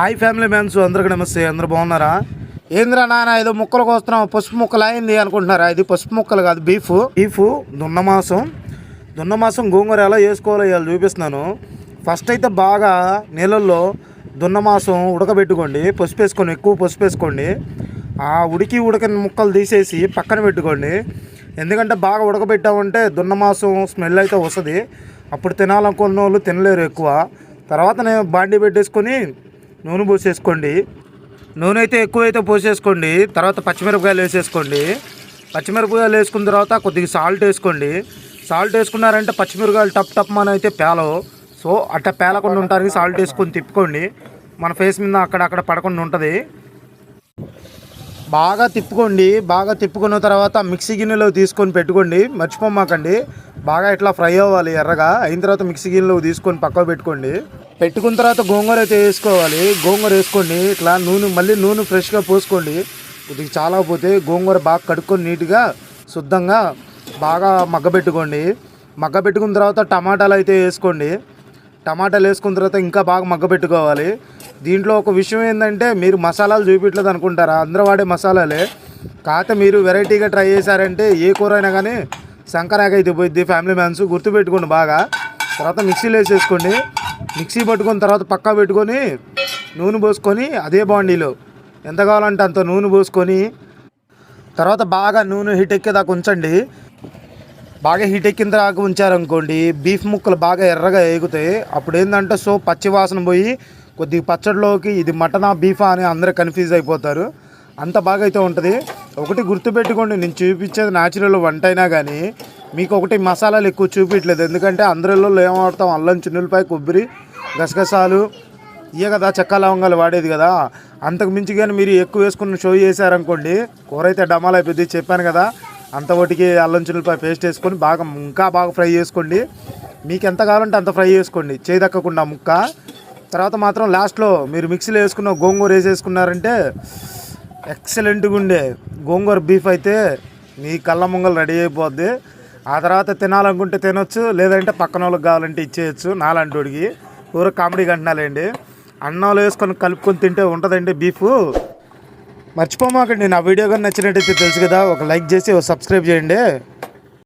Hi family man's అందరికీ నమస్తే అందరూ బాగున్నారా? ఏంద్రా నాన్న ఏదో ముక్కలు కోస్తున్నాం పసుపు ముక్కలు అయింది అనుకుంటున్నారా? ఇది పసుపు ముక్కలు కాదు బీఫ్ బీఫ్ దున్నమాసం. దున్నమాసం గోంగూర ఎలా చేసుకోవాలో ఇవాళ చూపిస్తున్నాను. ఫస్ట్ అయితే బాగా నీళ్ళల్లో దున్నమాసం ఉడకబెట్టుకోండి. పసుపు వేసుకోండి ఎక్కువ పసుపు వేసుకోండి. ఆ ఉడికి ఉడకని ముక్కలు తీసేసి పక్కన పెట్టుకోండి. ఎందుకంటే బాగా ఉడకబెట్టామంటే దున్నమాసం స్మెల్ అయితే వస్తుంది. అప్పుడు తినాలనుకున్న వాళ్ళు తినలేరు ఎక్కువ. తర్వాత నేను బాండీ పెట్టేసుకొని నూనె పోసేసుకోండి. నూనె అయితే ఎక్కువైతే పోసేసుకోండి. తర్వాత పచ్చిమిరపకాయలు వేసేసుకోండి. పచ్చిమిరపకాయలు వేసుకున్న తర్వాత కొద్దిగా సాల్ట్ వేసుకోండి. సాల్ట్ వేసుకున్నారంటే పచ్చిమిరపకాయలు టప్ టప్ మన అయితే పేలవు. సో అట్ట పేలకుండా ఉంటానికి సాల్ట్ వేసుకొని తిప్పుకోండి. మన ఫేస్ మీద అక్కడక్కడ పడకుండా ఉంటుంది. బాగా తిప్పుకోండి. బాగా తిప్పుకున్న తర్వాత మిక్సీ గిన్నెలో తీసుకొని పెట్టుకోండి. మర్చిపోమాకండి. బాగా ఇట్లా ఫ్రై అవ్వాలి ఎర్రగా. అయిన తర్వాత మిక్సీ గిన్నెలో తీసుకొని పక్కకు పెట్టుకోండి. పెట్టుకున్న తర్వాత గోంగూర అయితే వేసుకోవాలి. గోంగూర వేసుకోండి. ఇట్లా నూనె మళ్ళీ నూనె ఫ్రెష్గా పోసుకోండి. కొద్దిగా చాలా పోతే గోంగూర బాగా కడుక్కొని నీట్గా శుద్ధంగా బాగా మగ్గబెట్టుకోండి. మగ్గబెట్టుకున్న తర్వాత టమాటాలు అయితే వేసుకోండి. టమాటాలు వేసుకున్న తర్వాత ఇంకా బాగా మగ్గబెట్టుకోవాలి. దీంట్లో ఒక విషయం ఏంటంటే మీరు మసాలాలు చూపించలేదు అనుకుంటారా? అందరూ వాడే మసాలాలే. కాకపోతే మీరు వెరైటీగా ట్రై చేశారంటే ఏ కూర అయినా కానీ సంకరాక అయితే పోయిద్ది ఫ్యామిలీ మ్యాన్స్ గుర్తుపెట్టుకోండి బాగా. తర్వాత మిక్సీలో వేసేసుకోండి. మిక్సీ పట్టుకున్న తర్వాత పక్కా పెట్టుకొని నూనె పోసుకొని అదే బాండీలో. ఎంత కావాలంటే అంత నూనె పోసుకొని తర్వాత బాగా నూనె హీట్ ఎక్కేదాకా ఉంచండి. బాగా హీట్ ఎక్కిన దాకా ఉంచారనుకోండి బీఫ్ ముక్కలు బాగా ఎర్రగా ఎగుతాయి అప్పుడు ఏంటంటే సో పచ్చి వాసన పోయి కొద్దిగా పచ్చడిలోకి ఇది మటనా బీఫా అని అందరూ కన్ఫ్యూజ్ అయిపోతారు. అంత బాగా అయితే ఉంటుంది. ఒకటి గుర్తుపెట్టుకోండి నేను చూపించేది న్యాచురల్ వంట అయినా కానీ మీకు ఒకటి మసాలాలు ఎక్కువ చూపించలేదు. ఎందుకంటే అందరిలో ఏం వాడతాం? అల్లం చిన్నులపై కొబ్బరి గసగసాలు. ఇవే కదా చెక్క లవంగాలు వాడేది కదా. అంతకు మించి కానీ మీరు ఎక్కువ వేసుకున్న షో చేశారనుకోండి కూర అయితే డమాల్ అయిపోద్ది. చెప్పాను కదా అంత ఒకటికి అల్లం చిన్నులపై పేస్ట్ వేసుకొని బాగా ఇంకా బాగా ఫ్రై చేసుకోండి. మీకు ఎంత కావాలంటే అంత ఫ్రై చేసుకోండి. చేయి దక్కకుండా ముక్క. తర్వాత మాత్రం లాస్ట్లో మీరు మిక్సీలో వేసుకున్న గోంగూర వేసేసుకున్నారంటే ఎక్సలెంట్గా ఉండే గోంగూర బీఫ్ అయితే మీ కళ్ళ ముంగలు రెడీ అయిపోద్ది. ఆ తర్వాత తినాలనుకుంటే తినొచ్చు లేదంటే పక్కన వాళ్ళకి కావాలంటే ఇచ్చేయచ్చు నాలంటోడికి కూర కామెడీగా అంటున్నాలేండి అన్నంలో వేసుకొని కలుపుకొని తింటే ఉంటుందండి బీఫ్ మర్చిపోమాకండి నా వీడియో కానీ నచ్చినట్టయితే తెలుసు కదా ఒక లైక్ చేసి ఒక సబ్స్క్రైబ్ చేయండి.